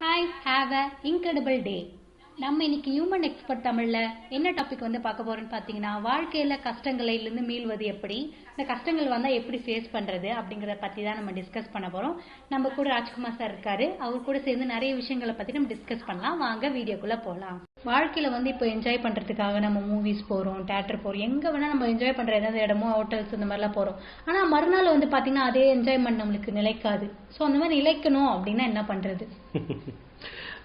Hi have a incredible day நம்ம இன்னைக்கு human expert தமிழ்ல என்ன டாபிக் வந்து பார்க்க போறோம்னு பார்த்தீங்கன்னா வாழ்க்கையில கஷ்டங்களிலிருந்து மீள்வது எப்படி? இந்த கஷ்டங்கள் வந்தால் எப்படி ஃபேஸ் பண்ணுறது அப்படிங்கிறத பற்றி தான் நம்ம டிஸ்கஸ் பண்ண போகிறோம் நம்ம கூட ராஜ்குமார் சார் இருக்காரு. அவர் கூட சேர்ந்து நிறைய விஷயங்களை பற்றி நம்ம டிஸ்கஸ் பண்ணலாம். வாங்க வீடியோக்குள்ளே போகலாம் வாழ்க்கையில் வந்து இப்போ என்ஜாய் பண்ணுறதுக்காக நம்ம மூவிஸ் போகிறோம் தேட்டர் போகிறோம் எங்கே வேணால் நம்ம என்ஜாய் பண்ணுற ஏதாவது இடமோ ஹோட்டல்ஸ் இந்த மாதிரிலாம் போகிறோம் ஆனால் மறுநாள் வந்து பார்த்தீங்கன்னா அதே என்ஜாய்மெண்ட் நம்மளுக்கு நிலைக்காது. ஸோ அந்த மாதிரி நிலைக்கணும் அப்படின்னா என்ன பண்ணுறது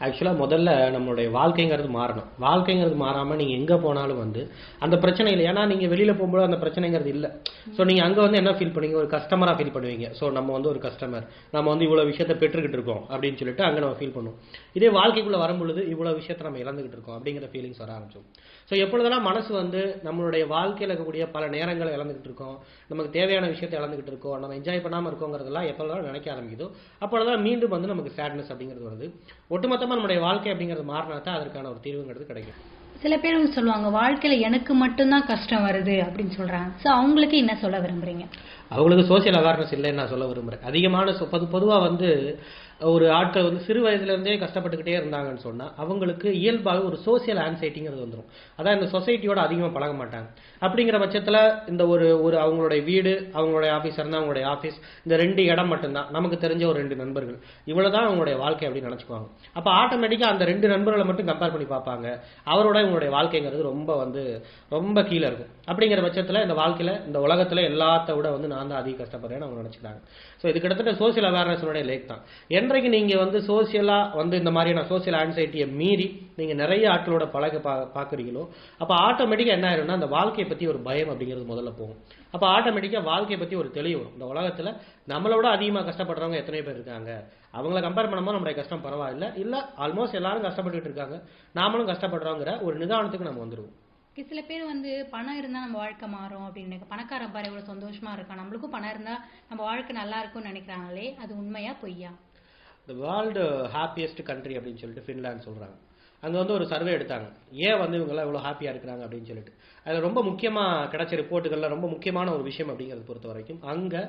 ஆக்சுவலாக முதல்ல நம்மளுடைய வாழ்க்கைங்கிறது மாறணும். வாழ்க்கைங்கிறது மாறாமல் நீங்கள் எங்கே போனாலும் வந்து அந்த பிரச்சனை இல்லை. ஏன்னா நீங்கள் வெளியில் போகும்போது அந்த பிரச்சனைங்கிறது இல்லை. ஸோ நீங்கள் அங்கே வந்து என்ன ஃபீல் பண்ணுவீங்க? ஒரு கஸ்டமராக ஃபீல் பண்ணுவீங்க. ஸோ நம்ம வந்து ஒரு கஸ்டமர் நம்ம வந்து இவ்வளோ விஷயத்தை பெற்றுக்கிட்டு இருக்கோம் அப்படின்னு சொல்லிட்டு அங்கே நம்ம ஃபீல் பண்ணுவோம். இதே வாழ்க்கைக்குள்ளே வரும்பொழுது இவ்வளோ விஷயத்தை நம்ம இழந்துகிட்டு இருக்கோம் அப்படிங்கிற ஃபீலிங்ஸ் வர ஆரம்பிச்சோம் ஸோ எப்பொழுதெல்லாம் மனசு வந்து நம்மளுடைய வாழ்க்கையில் இருக்கக்கூடிய பல நேரங்களை இழந்துகிட்டு இருக்கோம் நமக்கு தேவையான விஷயத்தை இழந்துகிட்டு இருக்கோம் நம்ம என்ஜாய் பண்ணாமல் இருக்கோங்கிறதெல்லாம் எப்பொழுதெல்லாம் நினைக்க ஆரம்பிக்குதோ அப்பொழுதான் மீண்டும் வந்து நமக்கு சேட்னஸ் அப்படிங்கிறது வருது. ஒட்டுமொத்தமாக நம்மளுடைய வாழ்க்கை அப்படிங்கிறது மாறினா தான் அதற்கான ஒரு தீர்வுங்கிறது கிடைக்கும். சில பேர் சொல்லுவாங்க வாழ்க்கையில எனக்கு மட்டும்தான் கஷ்டம் வருது அப்படின்னு சொல்றாங்க. ஸோ அவங்களுக்கு என்ன சொல்ல விரும்புறீங்க? அவங்களுக்கு சோசியல் அவேர்னஸ் இல்லைன்னு நான் சொல்ல விரும்புகிறேன் அதிகமான பொது பொதுவாக வந்து ஒரு ஆட்கள் வந்து சிறு வயதுலேருந்தே கஷ்டப்பட்டுக்கிட்டே இருந்தாங்கன்னு சொன்னால் அவங்களுக்கு இயல்பாக ஒரு சோசியல் ஆன்சைட்டிங்கிறது வந்துடும் அதான் இந்த சொசைட்டியோட அதிகமாக பழக மாட்டாங்க. அப்படிங்கிற பட்சத்தில் இந்த ஒரு ஒரு அவங்களுடைய வீடு அவங்களுடைய ஆஃபீஸ் இருந்தால் அவங்களுடைய ஆஃபீஸ் இந்த ரெண்டு இடம் மட்டும்தான். நமக்கு தெரிஞ்ச ஒரு ரெண்டு நண்பர்கள். இவ்வளோ தான் அவங்களுடைய வாழ்க்கை அப்படின்னு நினச்சிக்குவாங்க. அப்போ ஆட்டோமேட்டிக்காக அந்த ரெண்டு நண்பர்களை மட்டும் கம்பேர் பண்ணி பார்ப்பாங்க. அவரோட இவங்களுடைய வாழ்க்கைங்கிறது ரொம்ப வந்து ரொம்ப கீழே இருக்கும். அப்படிங்கிற பட்சத்தில் இந்த வாழ்க்கையில் இந்த உலகத்தில் எல்லாத்த விட வந்து நான் தான் அதிக கஷ்டப்படுறேன்னு அவங்க நினச்சிக்கிறாங்க. ஸோ இது கிட்டத்தட்ட சோசியல் அவேர்னஸோடைய லேக் தான். என்றைக்கு நீங்கள் வந்து சோசியலாக வந்து இந்த மாதிரியான சோசியல் ஆன்சைட்டியை மீறி நீங்கள் நிறைய ஆட்களோட பழக பா பார்க்குறீங்களோ அப்போ ஆட்டோமேட்டிக்காக என்ன ஆயிரும்னா அந்த வாழ்க்கையை பற்றி ஒரு பயம் அப்படிங்கிறது முதல்ல போகும். அப்போ ஆட்டோமேட்டிக்காக வாழ்க்கையை பற்றி ஒரு தெளிவு வரும். இந்த உலகத்தில் நம்மளோட அதிகமாக கஷ்டப்படுறவங்க எத்தனை பேர் இருக்காங்க. அவங்கள கம்பேர் பண்ணும்போது நம்மளுடைய கஷ்டம் பரவாயில்ல. இல்லை ஆல்மோஸ்ட் எல்லாரும் கஷ்டப்பட்டுக்கிட்டு இருக்காங்க. நாமளும் கஷ்டப்படுறோங்கிற ஒரு நிதானத்துக்கு நம்ம வந்துடுவோம் சில பேர் வந்து பணம் இருந்தா நம்ம வாழ்க்கை மாறும் அப்படின்னு பணக்காரன் பாரு இவ்வளவு சந்தோஷமா இருக்கான். நம்மளுக்கும் பணம் இருந்தா நம்ம வாழ்க்கை நல்லா இருக்கும்னு நினைக்கிறாங்களே அது உண்மையா பொய்யா? த வேர்ல்டு ஹாப்பியஸ்ட் கண்ட்ரி அப்படின்னு சொல்லிட்டு ஃபின்லாண்ட் சொல்கிறாங்க அங்கே வந்து ஒரு சர்வே எடுத்தாங்க. ஏன் வந்து இவங்கெல்லாம் இவ்வளோ ஹாப்பியாக இருக்கிறாங்க அப்படின்னு சொல்லிட்டு. அதில் ரொம்ப முக்கியமாக கிடைச்ச ரிப்போர்ட்டுகளில் ரொம்ப முக்கியமான ஒரு விஷயம் அப்படிங்கிறத பொறுத்த வரைக்கும் அங்கே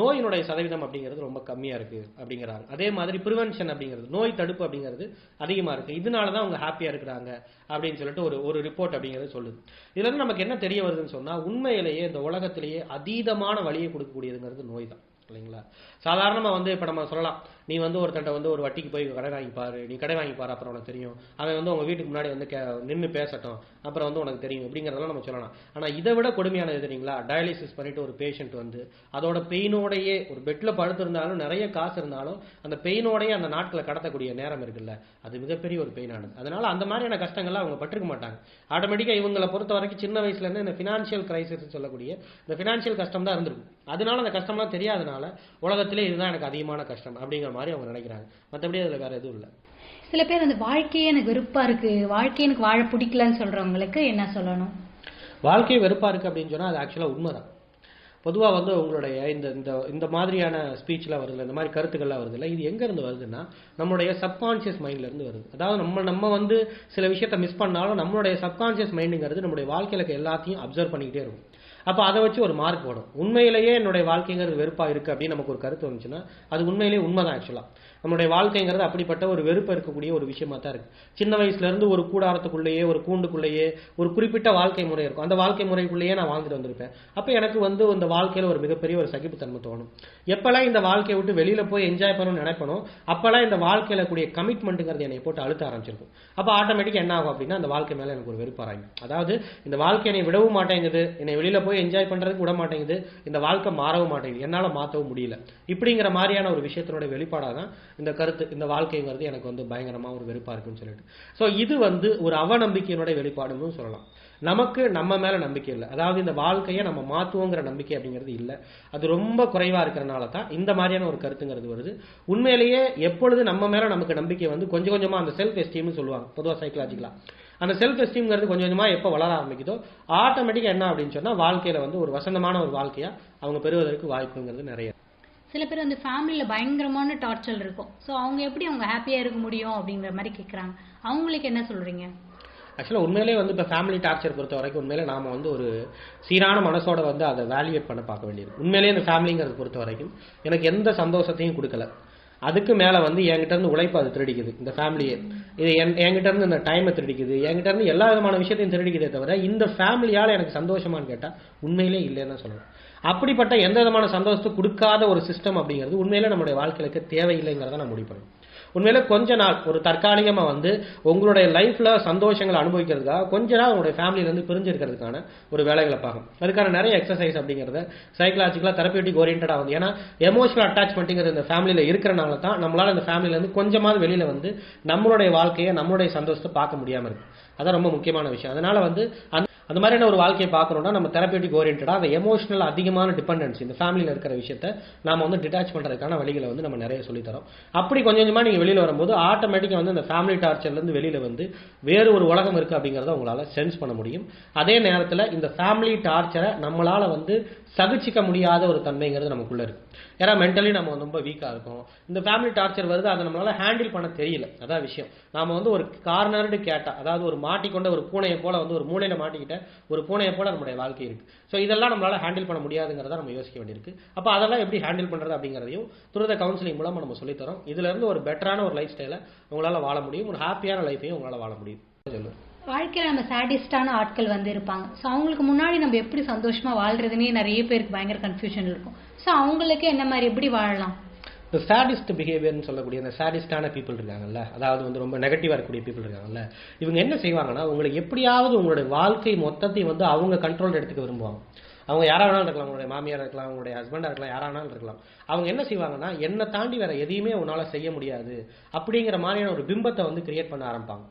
நோயினுடைய சதவீதம் அப்படிங்கிறது ரொம்ப கம்மியாக இருக்குது அப்படிங்கிறாங்க. அதே மாதிரி ப்ரிவென்ஷன் அப்படிங்கிறது நோய் தடுப்பு அப்படிங்கிறது அதிகமாக இருக்குது இதனால தான் அவங்க ஹாப்பியாக இருக்கிறாங்க அப்படின்னு சொல்லிட்டு ஒரு ஒரு ரிப்போர்ட் அப்படிங்கிறது சொல்லுது. இதுலேருந்து நமக்கு என்ன தெரிய வருதுன்னு சொன்னால் உண்மையிலேயே இந்த உலகத்திலேயே அதீதமான வழியை கொடுக்கக்கூடியதுங்கிறது நோய் தான். இல்லைங்களா? சாதாரணமாக வந்து இப்போ நம்ம சொல்லலாம் நீ வந்து ஒருத்தன்ட்ட வந்து ஒரு வட்டிக்கு போய் கடை வாங்கி பாரு நீ கடை வாங்கி பாரு அப்புறம் உனக்கு தெரியும். அவன் வந்து உங்க வீட்டுக்கு முன்னாடி வந்து நின்று பேசட்டும். அப்புறம் வந்து உனக்கு தெரியும் அப்படிங்கறதெல்லாம் நம்ம சொல்லலாம். ஆனா இதை விட கொடுமையானது தெரியுங்களா? டயாலிசிஸ் பண்ணிட்டு ஒரு பேஷண்ட் வந்து அதோட பெயினோடையே ஒரு பெட்ல படுத்திருந்தாலும் நிறைய காசு இருந்தாலும் அந்த பெயினோடையே அந்த நாட்களை கடத்தக்கூடிய நேரம் இருக்குல்ல. அது மிகப்பெரிய ஒரு பெயினானது அதனால அந்த மாதிரியான கஷ்டங்கள்லாம் அவங்க பட்டிருக்க மாட்டாங்க. ஆட்டோமேட்டிக்கா இவங்களை பொறுத்த வரைக்கும் சின்ன வயசுல இருந்து இந்த ஃபினான்ஷியல் கிரைசிஸ் சொல்லக்கூடிய இந்த ஃபினான்ஷியல் கஷ்டம் தான் இருந்திருக்கும். அதனால அந்த கஷ்டம்லாம் தெரியாதனால உலகத்திலே இதுதான் எனக்கு அதிகமான கஷ்டம் அப்படிங்கிற மாதிரி அவங்க நினைக்கிறாங்க. மற்றபடி அதுல வேற எதுவும் இல்லை. சில பேர் அந்த வாழ்க்கையே எனக்கு வெறுப்பா இருக்கு. வாழ்க்கையே எனக்கு வாழ பிடிக்கலன்னு சொல்றவங்களுக்கு என்ன சொல்லணும்? வாழ்க்கை வெறுப்பா இருக்கு அப்படின்னு சொன்னா அது ஆக்சுவலா உண்மைதான். பொதுவா வந்து உங்களுடைய இந்த இந்த இந்த மாதிரியான ஸ்பீச்லாம் வருதுல்ல இந்த மாதிரி கருத்துக்கள்லாம் வருதுல்ல இது எங்க இருந்து வருதுன்னா நம்மளுடைய சப்கான்ஷியஸ் மைண்ட்ல இருந்து வருது. அதாவது நம்ம நம்ம வந்து சில விஷயத்த மிஸ் பண்ணாலும் நம்மளுடைய சப்கான்ஷியஸ் மைண்டுங்கிறது நம்மளுடைய வாழ்க்கையில எல்லாத்தையும் அப்சர்வ் பண்ணிக்கிட்டே இருக்கும். அப்போ அதை வச்சு ஒரு மார்க் வரும் உண்மையிலேயே என்னுடைய வாழ்க்கைங்கிறது வெறுப்பா இருக்கு அப்படின்னு நமக்கு ஒரு கருத்து வந்துச்சுன்னா அது உண்மையிலேயே உண்மைதான் ஆக்சுவலா நம்மளுடைய வாழ்க்கைங்கிறது அப்படிப்பட்ட ஒரு வெறுப்பு இருக்கக்கூடிய ஒரு விஷயமா தான் இருக்கு. சின்ன வயசுல இருந்து ஒரு கூடாரத்துக்குள்ளேயே ஒரு கூண்டுக்குள்ளேயே ஒரு குறிப்பிட்ட வாழ்க்கை முறை இருக்கும். அந்த வாழ்க்கை முறைக்குள்ளேயே நான் வாழ்ந்துட்டு வந்திருப்பேன். அப்ப எனக்கு வந்து இந்த வாழ்க்கையில ஒரு மிகப்பெரிய ஒரு சகிப்புத்தன்மை தோணும். எப்பெல்லாம் இந்த வாழ்க்கையை விட்டு வெளியில போய் என்ஜாய் பண்ணணும்னு நினைப்பனோ அப்பெல்லாம் இந்த வாழ்க்கையில கூடிய கமிட்மெண்ட்டுங்கிறது என்னை போட்டு அழுத்த ஆரம்பிச்சிருக்கும். அப்ப ஆட்டோமேட்டிக்கா என்ன ஆகும் அப்படின்னா அந்த வாழ்க்கை மேல எனக்கு ஒரு வெறுப்பாராயும் அதாவது இந்த வாழ்க்கை என்னை விடவும் மாட்டேங்குது. என்னை வெளியில போய் என்ஜாய் பண்றதுக்கு விட மாட்டேங்குது. இந்த வாழ்க்கை மாறவும் மாட்டேங்குது. என்னால மாத்தவும் முடியல. இப்படிங்கிற மாதிரியான ஒரு விஷயத்தினுடைய வெளிப்பாடாக தான் இந்த கருத்து இந்த வாழ்க்கைங்கிறது எனக்கு வந்து பயங்கரமா ஒரு வெறுப்பா இருக்குன்னு சொல்லிட்டு. ஸோ இது வந்து ஒரு அவநம்பிக்கையினுடைய வெளிப்பாடுன்னு சொல்லலாம். நமக்கு நம்ம மேல நம்பிக்கை இல்லை. அதாவது இந்த வாழ்க்கையை நம்ம மாத்துவோங்கிற நம்பிக்கை அப்படிங்கிறது இல்லை. அது ரொம்ப குறைவா இருக்கிறனால தான் இந்த மாதிரியான ஒரு கருத்துங்கிறது வருது. உண்மையிலேயே எப்பொழுது நம்ம மேல நமக்கு நம்பிக்கை வந்து கொஞ்சம் கொஞ்சமா அந்த செல்ஃப் எஸ்டீம்னு சொல்லுவாங்க பொதுவாக சைக்கலாஜிக்கலா அந்த செல்ஃப் எஸ்டீம்ங்கிறது கொஞ்சம் கொஞ்சமாக எப்போ வளர ஆரம்பிக்குதோ ஆட்டோமேட்டிக்காக என்ன அப்படின்னு சொன்னால் வாழ்க்கையில் வந்து ஒரு வசந்தமான ஒரு வாழ்க்கையாக அவங்க பெறுவதற்கு வாய்ப்புங்கிறது நிறைய சில பேர் வந்து ஃபேமிலியில் பயங்கரமான டார்ச்சர் இருக்கும். ஸோ அவங்க எப்படி அவங்க ஹாப்பியாக இருக்க முடியும் அப்படிங்கிற மாதிரி கேட்குறாங்க அவங்களுக்கு என்ன சொல்கிறீங்க ஆக்சுவலாக உண்மையிலே வந்து இப்போ ஃபேமிலி டார்ச்சர் பொறுத்த வரைக்கும் உண்மையிலே நாம் வந்து ஒரு சீரான மனசோட வந்து அதை வேல்யூவேட் பண்ண பார்க்க வேண்டியது. உண்மையிலேயே இந்த ஃபேமிலிங்கிறத பொறுத்த வரைக்கும் எனக்கு எந்த சந்தோஷத்தையும் கொடுக்கல. அதுக்கு மேலே வந்து என்கிட்ட இருந்து உழைப்பு அது திருடிக்குது இந்த ஃபேமிலியே இது என் என்கிட்ட இருந்து இந்த டைமை திருடிக்குது. என்கிட்ட இருந்து எல்லா விதமான விஷயத்தையும் திருடிக்குதே தவிர இந்த ஃபேமிலியால் எனக்கு சந்தோஷமான்னு கேட்டால் உண்மையிலே இல்லைன்னு தான் சொல்லணும் அப்படிப்பட்ட எந்த விதமான சந்தோஷத்தை கொடுக்காத ஒரு சிஸ்டம் அப்படிங்கிறது உண்மையிலே நம்மளுடைய வாழ்க்கைக்கு தேவையில்லைங்கிறத நான் முடிப்பேன் உண்மையில கொஞ்ச நாள் ஒரு தற்காலிகமா வந்து உங்களுடைய லைஃப்ல சந்தோஷங்களை அனுபவிக்கிறதுக்காக கொஞ்ச நாள் உங்களுடைய ஃபேமிலியிலேருந்து பிரிஞ்சு இருக்கிறதுக்கான ஒரு வேலைகளை பார்க்கும் அதுக்கான நிறைய எக்ஸசைஸ் அப்படிங்கறத சைக்கலாஜிக்கலா தெரப்பியூட்டிக் ஓரியன்டா வந்து ஏன்னா எமோஷனல் அட்டாச்மெண்ட்ங்கிறது இந்த ஃபேமிலியில இருக்கிறனால தான் நம்மளால இந்த ஃபேமிலியில இருந்து கொஞ்சமாவது வெளியில வந்து நம்மளுடைய வாழ்க்கையை நம்மளுடைய சந்தோஷத்தை பார்க்க முடியாம இருக்கு. அதான் ரொம்ப முக்கியமான விஷயம். அதனால வந்து அந்த அந்த மாதிரியான ஒரு வாழ்க்கையை பார்க்கணும்னா நம்ம தெரப்பியூட்டிக் ஓரியன்டாக அந்த எமோஷனல் அதிகமான டிபெண்டன்ஸ் இந்த ஃபேமிலியில் இருக்கிற விஷயத்த நாம் வந்து டிட்டாச் பண்ணுறதுக்கான வழிகளை வந்து நம்ம நிறைய சொல்லித்தரோம். அப்படி கொஞ்சம் கொஞ்சமாக நீங்கள் வெளியில் வரும்போது ஆட்டோமேட்டிக்காக வந்து அந்த ஃபேமிலி டார்ச்சர்லேருந்து வெளியில் வந்து வேறு ஒரு உலகம் இருக்குது அப்படிங்கிறத உங்களால் சென்ஸ் பண்ண முடியும். அதே நேரத்தில் இந்த ஃபேமிலி டார்ச்சரை நம்மளால் வந்து சகிச்சிக்க முடியாத ஒரு தன்மைங்கிறது நமக்குள்ளே இருக்குது ஏன்னா மென்டலி நம்ம வந்து ரொம்ப வீக்காக இருக்கும். இந்த ஃபேமிலி டார்ச்சர் வருது அதை நம்மளால் ஹேண்டில் பண்ண தெரியல. அதான் விஷயம். நாம் வந்து ஒரு கார்னர்டு கேட்டால் அதாவது ஒரு மாட்டிக்கொண்ட ஒரு பூனையை போல் வந்து ஒரு மூளையில் மாட்டிக்கிட்ட ஒரு பூனையை போல நம்மளுடைய வாழ்க்கை இருக்கு. ஸோ இதெல்லாம் நம்மளால ஹேண்டில் பண்ண முடியாதுங்கிறத நம்ம யோசிக்க வேண்டியிருக்கு. அப்போ அதெல்லாம் எப்படி ஹேண்டில் பண்றது அப்படிங்கிறதையும் துரித கவுன்சிலிங் மூலமா நம்ம சொல்லித்தரோம் இதுல இருந்து ஒரு பெட்டரான ஒரு லைஃப் ஸ்டைலை உங்களால வாழ முடியும். ஒரு ஹாப்பியான லைஃபையும் உங்களால வாழ முடியும். சொல்லுவேன் வாழ்க்கையில நம்ம சாடிஸ்டான ஆட்கள் வந்து இருப்பாங்க. ஸோ அவங்களுக்கு முன்னாடி நம்ம எப்படி சந்தோஷமா வாழ்றதுன்னே நிறைய பேருக்கு பயங்கர கன்ஃபியூஷன் இருக்கும். ஸோ அவங்களுக்கு என்ன மாதிரி எப்படி வாழலாம்? இந்த சாடிஸ்ட் பிஹேவியர்னு சொல்லக்கூடிய அந்த சாடிஸ்டான பீப்புள் இருக்காங்கல்ல அதாவது வந்து ரொம்ப நெகட்டிவாக இருக்கக்கூடிய பீப்புள் இருக்காங்கல்ல இவங்க என்ன செய்வாங்கன்னா உங்களுக்கு எப்படியாவது உங்களுடைய வாழ்க்கை மொத்தத்தையும் வந்து அவங்க கண்ட்ரோல் எடுத்துக்க விரும்புவாங்க. அவங்க யாராக வேணாலும் இருக்கலாம் உங்களுடைய மாமியார் இருக்கலாம் உங்களுடைய ஹஸ்பண்டாக இருக்கலாம் யாரானாலும் வேணாலும் இருக்கலாம். அவங்க என்ன செய்வாங்கன்னா என்னை தாண்டி வேற எதையுமே உன்னால் செய்ய முடியாது அப்படிங்கிற மாதிரியான ஒரு பிம்பத்தை வந்து கிரியேட் பண்ண ஆரம்பிப்பாங்க.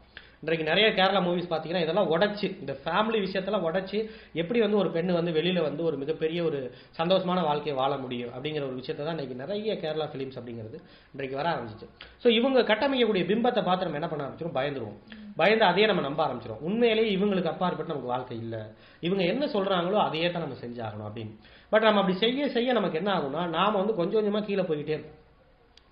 இன்றைக்கு நிறைய கேரளா மூவிஸ் பார்த்தீங்கன்னா இதெல்லாம் உடச்சு இந்த ஃபேமிலி விஷயத்தெல்லாம் உடச்சி எப்படி வந்து ஒரு பெண்ணு வந்து வெளியில் வந்து ஒரு மிகப்பெரிய ஒரு சந்தோஷமான வாழ்க்கையை வாழ முடியும் அப்படிங்கிற ஒரு விஷயத்தை தான் இன்றைக்கி நிறைய கேரளா ஃபிலிம்ஸ் அப்படிங்கிறது இன்றைக்கு வர ஆரம்பிச்சிச்சு. ஸோ இவங்க கட்டமைக்கக்கூடிய பிம்பத்தை பார்த்து நம்ம என்ன பண்ண ஆரம்பிச்சிடும் பயந்துருவோம். பயந்து அதையே நம்ம நம்ப ஆரம்பிச்சிடும் உண்மையிலேயே இவங்களுக்கு அப்பாற்பட்டு நமக்கு வாழ்க்கை இல்லை. இவங்க என்ன சொல்கிறாங்களோ அதையே தான் நம்ம செஞ்சாகணும் அப்படின்னு. பட் நம்ம அப்படி செய்ய செய்ய நமக்கு என்ன ஆகும்னா நாம் வந்து கொஞ்சம் கொஞ்சமாக கீழே போய்கிட்டே இருப்போம்.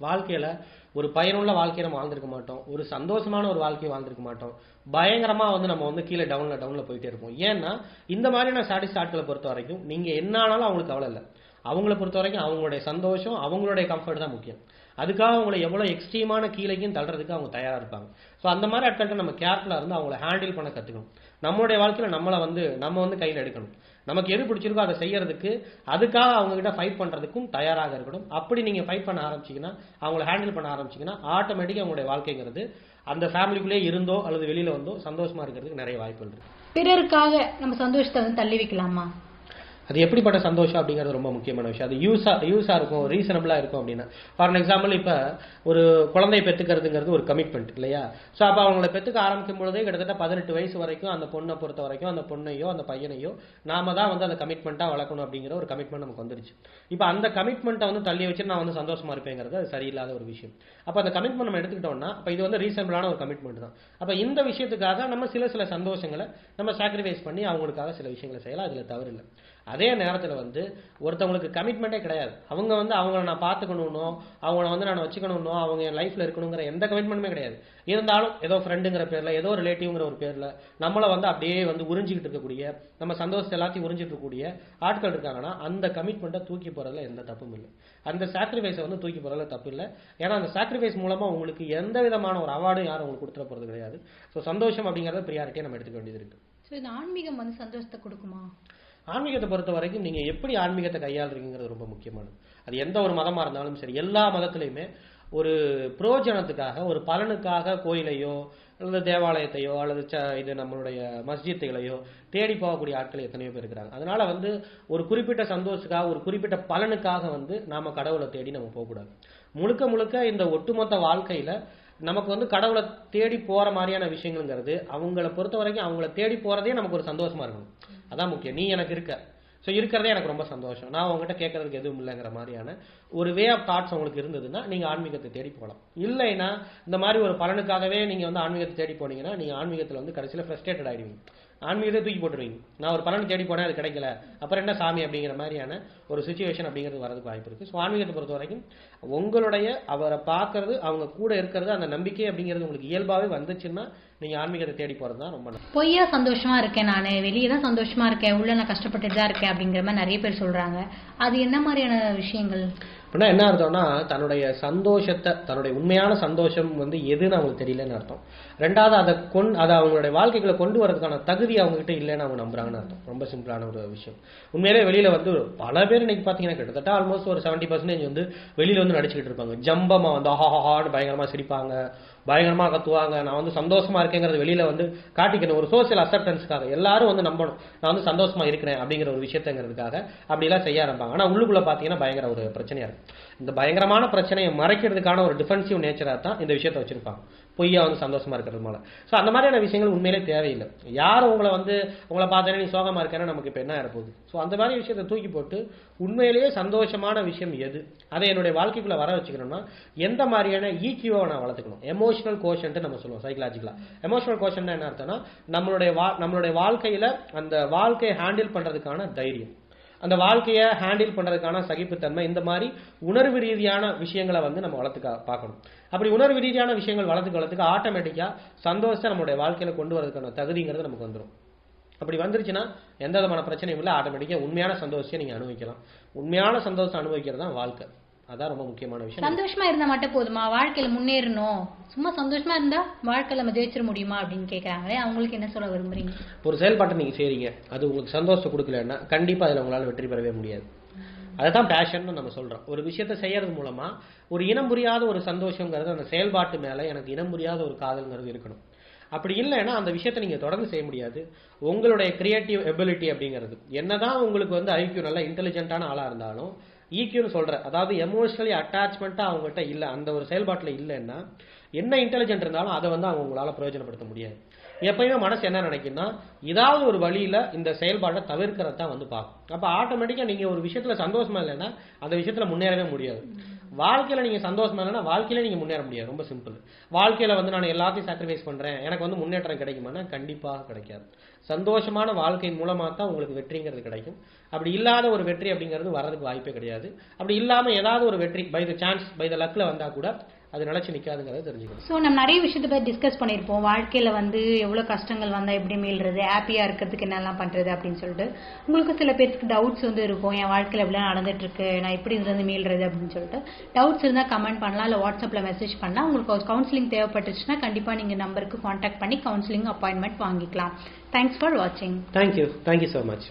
வாழ்க்கையில ஒரு பயனுள்ள வாழ்க்கையை நம்ம வாழ்ந்திருக்க மாட்டோம். ஒரு சந்தோஷமான ஒரு வாழ்க்கையை வாழ்ந்திருக்க மாட்டோம். பயங்கரமா வந்து நம்ம வந்து கீழே டவுன்ல டவுன்ல போயிட்டே இருப்போம். ஏன்னா இந்த மாதிரியான சாட்டிஸ் ஆட்களை பொறுத்த வரைக்கும் நீங்க என்ன ஆனாலும் அவங்களுக்கு கவலை இல்லை. அவங்கள பொறுத்த வரைக்கும் அவங்களுடைய சந்தோஷம் அவங்களுடைய கம்ஃபர்ட் தான் முக்கியம். அதுக்காக அவங்களை எவ்வளவு எக்ஸ்ட்ரீமான கீழேக்கும் தள்ளுறதுக்கு அவங்க தயாரா இருப்பாங்க. ஸோ அந்த மாதிரி ஆட்கள்கிட்ட நம்ம கேர்ஃபுல்லா இருந்து அவங்கள ஹேண்டில் பண்ண கத்துக்கணும். நம்மளுடைய வாழ்க்கையில நம்மளை வந்து நம்ம வந்து கையில் எடுக்கணும். நமக்கு எது பிடிச்சிருக்கோ அதை செய்யறதுக்கு அதுக்காக அவங்க கிட்ட ஃபைட் பண்றதுக்கும் தயாராக இருக்கணும். அப்படி நீங்க ஃபைட் பண்ண ஆரம்பிச்சீங்கன்னா அவங்கள ஹேண்டில் பண்ண ஆரம்பிச்சீங்கன்னா ஆட்டோமேட்டிக்காக அவங்களுடைய வாழ்க்கைங்கிறது அந்த ஃபேமிலிக்குள்ளே இருந்தோ அல்லது வெளியில வந்தோ சந்தோஷமா இருக்கிறதுக்கு நிறைய வாய்ப்புகள் இருக்கு. பிறருக்காக நம்ம சந்தோஷத்தை வந்து தள்ளி வைக்கலாமா? அது எப்படிப்பட்ட சந்தோஷம் அப்படிங்கிறது ரொம்ப முக்கியமான விஷயம். அது யூஸா யூஸா இருக்கும் ரீசனபிளா இருக்கும் அப்படின்னா. ஃபார் எக்ஸாம்பிள் இப்ப ஒரு குழந்தை பெற்றுக்கிறதுங்கிறது ஒரு கமிட்மெண்ட் இல்லையா? ஸோ அப்போ அவங்கள பெற்றுக்க ஆரம்பிக்கும் பொழுதே கிட்டத்தட்ட பதினெட்டு வயசு வரைக்கும் அந்த பொண்ணை பொறுத்த வரைக்கும் அந்த பொண்ணையோ அந்த பையனையோ நாம தான் வந்து அந்த கமிட்மெண்ட்டா வளர்க்கணும் அப்படிங்கிற ஒரு கமிட்மெண்ட் நமக்கு வந்துருச்சு. இப்போ அந்த கமிட்மெண்ட்டை வந்து தள்ளி வச்சு நான் வந்து சந்தோஷமா இருப்பேங்கிறது அது சரியில்லாத ஒரு விஷயம். அப்போ அந்த கமிட்மெண்ட் நம்ம எடுத்துக்கிட்டோம்னா அப்போ இது வந்து ரீசனபிளான ஒரு கமிட்மெண்ட் தான். அப்போ இந்த விஷயத்துக்காக நம்ம சில சில சந்தோஷங்களை நம்ம சாக்ரிஃபைஸ் பண்ணி அவங்களுக்காக சில விஷயங்களை செய்யலாம். அதுல தவறு இல்லை அதே நேரத்தில் வந்து ஒருத்தவங்களுக்கு கமிட்மெண்ட்டே கிடையாது. அவங்க வந்து அவங்கள நான் பார்த்துக்கணும்னோ அவங்கள வந்து நான் வச்சுக்கணும்னோ அவங்க என் லைஃப்பில் இருக்கணுங்கிற எந்த கமிட்மெண்ட்டுமே கிடையாது. இருந்தாலும் ஏதோ ஃப்ரெண்டுங்கிற பேரில் ஏதோ ரிலேட்டிவ்ங்கிற ஒரு பேரில் நம்மளை வந்து அப்படியே வந்து உறிஞ்சிக்கிட்டு இருக்கக்கூடிய நம்ம சந்தோஷத்தை எல்லாத்தையும் உறிஞ்சிட்டு இருக்கக்கூடிய ஆட்கள் இருக்காங்கன்னா அந்த கமிட்மெண்ட்டை தூக்கி போகிறதுல எந்த தப்பும் இல்லை. அந்த சாக்ரிஃபைஸை வந்து தூக்கி போகிறதுல தப்பு இல்லை. ஏன்னா அந்த சாக்ரிஃபைஸ் மூலமாக உங்களுக்கு எந்த விதமான ஒரு அவார்டும் யாரும் உங்களுக்கு கொடுத்துட போகிறது கிடையாது. ஸோ சந்தோஷம் அப்படிங்கிறத ப்ரியாரிட்டியாக நம்ம எடுத்துக்க வேண்டியது இருக்குது ஸோ இந்த ஆன்மீகம் வந்து சந்தோஷத்தை கொடுக்குமா? ஆன்மீகத்தை பொறுத்த வரைக்கும் நீங்க எப்படி ஆன்மீகத்தை கையாளுறீங்கிறது ரொம்ப முக்கியமானது. அது எந்த ஒரு மதமா இருந்தாலும் சரி எல்லா மதத்திலையுமே ஒரு புரோஜனத்துக்காக ஒரு பலனுக்காக கோயிலையோ அல்லது தேவாலயத்தையோ அல்லது ச- இது நம்மளுடைய மஸ்ஜித்துகளையோ தேடி போகக்கூடிய ஆட்கள் எத்தனையோ பேர் இருக்கிறாங்க. அதனால வந்து ஒரு குறிப்பிட்ட சந்தோஷத்துக்காக ஒரு குறிப்பிட்ட பலனுக்காக வந்து நாம கடவுளை தேடி நம்ம போகக்கூடாது. முழுக்க முழுக்க இந்த ஒட்டுமொத்த வாழ்க்கையில நமக்கு வந்து கடவுளை தேடி போற மாதிரியான விஷயங்கள்ங்கிறது அவங்கள பொறுத்த வரைக்கும் அவங்கள தேடி போறதே நமக்கு ஒரு சந்தோஷமா இருக்கணும். அதான் முக்கியம். நீ எனக்கு இருக்க. ஸோ இருக்கிறதே எனக்கு ரொம்ப சந்தோஷம். நான் உங்ககிட்ட கேட்கறதுக்கு எதுவும் இல்லைங்கிற மாதிரியான ஒரு வே ஆஃப் தாட்ஸ் உங்களுக்கு இருந்ததுன்னா நீங்க ஆன்மீகத்தை தேடி போகலாம். இல்லைன்னா இந்த மாதிரி ஒரு பலனுக்காகவே நீங்க வந்து ஆன்மீகத்தை தேடி போனீங்கன்னா நீங்க ஆன்மீகத்துல வந்து கடைசியில் ஃப்ரஸ்ட்ரேட்டட் ஆயிடுவீங்க. ஆன்மீகத்தை தூக்கி போட்டுருவீங்க. நான் ஒரு பலன் தேடி போனேன் அது கிடைக்கல. அப்புறம் என்ன சாமி அப்படிங்கிற மாதிரியான ஒரு சுச்சுவேஷன் அப்படிங்கிறது வரதுக்கு வாய்ப்பு இருக்கு. ஸோ ஆன்மீகத்தை பொறுத்த வரைக்கும் உங்களுடைய அவரை பார்க்கறது அவங்க கூட இருக்கிறது அந்த நம்பிக்கை அப்படிங்கிறது உங்களுக்கு இயல்பாவே வந்துச்சுன்னா நீங்க ஆன்மீகத்தை தேடி போறது தான் ரொம்ப. பொய்யா சந்தோஷமா இருக்கேன் நான். வெளியே தான் சந்தோஷமா இருக்கேன். உள்ள நான் கஷ்டப்பட்டுட்டு தான் இருக்கேன் அப்படிங்கிற மாதிரி நிறைய பேர் சொல்றாங்க. அது என்ன மாதிரியான விஷயங்கள்? அப்படின்னா என்ன அர்த்தம்னா தன்னுடைய சந்தோஷத்தை தன்னுடைய உண்மையான சந்தோஷம் வந்து எதுன்னு அவங்களுக்கு தெரியலன்னு அர்த்தம். ரெண்டாவது அதை கொண் அதை அவங்களுடைய வாழ்க்கைகளை கொண்டு வரதுக்கான தகுதி அவங்க கிட்ட இல்லைன்னு அவங்க நம்புறாங்கன்னு அர்த்தம். ரொம்ப சிம்பிளான ஒரு விஷயம். உண்மையிலே வெளியில வந்து பல பேர் இன்னைக்கு பாத்தீங்கன்னா கிட்டத்தட்ட ஆல்மோஸ்ட் ஒரு செவன்டி பர்சன்டேஜ் வந்து வெளியில வந்து நடிச்சுக்கிட்டு இருப்பாங்க. ஜம்பமா வந்து ஆஹாஹான்னு பயங்கரமா சிரிப்பாங்க. பயங்கரமா கத்துவாங்க. நான் வந்து சந்தோஷமா இருக்கேங்கிறது வெளியில வந்து காட்டிக்கணும். ஒரு சோசியல் அக்செப்டன்ஸ்க்காக எல்லாரும் வந்து நம்பணும். நான் வந்து சந்தோஷமா இருக்கிறேன் அப்படிங்கிற ஒரு விஷயத்தங்கிறதுக்காக அப்படிலாம் செய்ய ஆரம்பிப்பாங்க. ஆனா உள்ளுக்குள்ள பாத்தீங்கன்னா பயங்கர ஒரு பிரச்சனையா இருக்கு. இந்த பயங்கரமான பிரச்சனையை மறைக்கிறதுக்கான ஒரு டிஃபென்சிவ் நேச்சரா தான் இந்த விஷயத்தை வச்சிருப்பாங்க. பொய்யா வந்து சந்தோஷமா இருக்கிறதுனால ஸோ அந்த மாதிரியான விஷயங்கள் உண்மையிலே தேவையில்லை. யார் உங்களை வந்து உங்களை பார்த்தேனே நீ சோகமா இருக்கேன்னா நமக்கு இப்போ என்ன ஆகிடப்போகுது ஸோ அந்த மாதிரி விஷயத்தை தூக்கி போட்டு உண்மையிலேயே சந்தோஷமான விஷயம் எது? அதை என்னுடைய வாழ்க்கைக்குள்ள வர வச்சுக்கணும்னா எந்த மாதிரியான ஈக்கியூவை நான் வளர்த்துக்கணும்? எமோஷனல் கோஷன்ட்டு நம்ம சொல்லுவோம் சைக்கலாஜிக்கலா எமோஷனல் கோஷன் என்ன அர்த்தம்னா நம்மளுடைய வா- நம்மளுடைய வாழ்க்கையில அந்த வாழ்க்கையை ஹேண்டில் பண்றதுக்கான தைரியம். அந்த வாழ்க்கையை ஹேண்டில் பண்ணுறதுக்கான சகிப்புத்தன்மை இந்த மாதிரி உணர்வு ரீதியான விஷயங்களை வந்து நம்ம வளர்த்துக்க பார்க்கணும். அப்படி உணர்வு ரீதியான விஷயங்கள் வளர்த்துக்க வளர்த்துக்க ஆட்டோமேட்டிக்காக சந்தோஷத்தை நம்மளுடைய வாழ்க்கையில் கொண்டு வரதுக்கான தகுதிங்கிறது நமக்கு வந்துடும் அப்படி வந்துருச்சுன்னா எந்த விதமான பிரச்சனையும் இல்லை ஆட்டோமேட்டிக்காக உண்மையான சந்தோஷத்தை நீங்கள் அனுபவிக்கலாம். உண்மையான சந்தோஷம் அனுபவிக்கிறது தான் வாழ்க்கை. அதான் ரொம்ப முக்கியமான விஷயம். சந்தோஷமா இருந்தா மட்டும் போதுமா? வாழ்க்கையில முன்னேறணும். சும்மா சந்தோஷமா இருந்தா வாழ்க்கையில நம்ம ஜெயிச்சிட முடியுமா அப்படின்னு கேக்குறாங்களே அவங்களுக்கு என்ன சொல்ல விரும்புறீங்க? ஒரு செயல்பாட்டை நீங்க செய்றீங்க. அது உங்களுக்கு சந்தோஷத்தை கொடுக்கலன்னா கண்டிப்பா அதுல உங்களால வெற்றி பெறவே முடியாது. அதுதான் பேஷன் நம்ம சொல்றோம். ஒரு விஷயத்தை செய்யறது மூலமா ஒரு இனம் புரியாத ஒரு சந்தோஷங்கிறது அந்த செயல்பாட்டு மேல எனக்கு இனம் புரியாத ஒரு காதல்ங்கிறது இருக்கணும். அப்படி இல்லைன்னா அந்த விஷயத்தை நீங்க தொடர்ந்து செய்ய முடியாது. உங்களுடைய கிரியேட்டிவ் எபிலிட்டி அப்படிங்கிறது. என்னதான் உங்களுக்கு வந்து ஐக்கியூ நல்ல இன்டெலிஜென்ட்டான ஆளா இருந்தாலும் ஈக்யூன்னு சொல்ற அதாவது எமோஷனலி அட்டாச்மெண்ட்டா அவங்ககிட்ட இல்லை. அந்த ஒரு செயல்பாட்டில் இல்லைன்னா என்ன இன்டெலிஜென்ட் இருந்தாலும் அதை வந்து அவங்க உங்களால் பிரயோஜனப்படுத்த முடியாது. எப்பயுமே மனசு என்ன நினைக்கும்னா ஏதாவது ஒரு வழியில இந்த செயல்பாட்டை தவிர்க்கிறத தான் வந்து பார்க்கும். அப்போ ஆட்டோமேட்டிக்காக நீங்க ஒரு விஷயத்துல சந்தோஷமா இல்லைன்னா அந்த விஷயத்துல முன்னேறவே முடியாது. வாழ்க்கையில நீங்க சந்தோஷமா இல்லைன்னா வாழ்க்கையில நீங்க முன்னேற முடியாது. ரொம்ப சிம்பிள் வாழ்க்கையில வந்து நான் எல்லாத்தையும் சாக்ரிஃபைஸ் பண்றேன். எனக்கு வந்து முன்னேற்றம் கிடைக்குமானா கண்டிப்பாக கிடைக்காது. சந்தோஷமான வாழ்க்கையின் மூலமாக தான் உங்களுக்கு வெற்றிங்கிறது கிடைக்கும். அப்படி இல்லாத ஒரு வெற்றி அப்படிங்கிறது வர்றதுக்கு வாய்ப்பே கிடையாது. அப்படி இல்லாம ஏதாவது ஒரு வெற்றி by the chance by the லக்ல வந்தா கூட அது நிலைச்சு நிக்காதுங்கிறத தெரிஞ்சுக்கணும். ஸோ நம்ம நிறைய விஷயத்தை பற்றி டிஸ்கஸ் பண்ணியிருப்போம். வாழ்க்கையில வந்து எவ்வளோ கஷ்டங்கள் வந்தால் எப்படி மீள்றது ஹாப்பியாக இருக்கிறதுக்கு என்னெல்லாம் பண்ணுறது அப்படின்னு சொல்லிட்டு. உங்களுக்கு சில பேருக்கு டவுட்ஸ் வந்து இருக்கும். என் வாழ்க்கையில் எப்படிலாம் நடந்துட்டு இருக்கு நான் எப்படி இதுலேருந்து மீள்றது அப்படின்னு சொல்லிட்டு. டவுட்ஸ் இருந்தால் கமெண்ட் பண்ணலாம் இல்லை வாட்ஸ்அப்பில் மெசேஜ் பண்ணலாம். உங்களுக்கு கவுன்சிலிங் தேவைப்பட்டுச்சுன்னா கண்டிப்பாக நீங்கள் நம்பருக்கு காண்டாக்ட் பண்ணி கவுன்சிலிங் அப்பாயின்மெண்ட் வாங்கிக்கலாம். தேங்க்ஸ் ஃபார் வாட்சிங் thank you thank you so much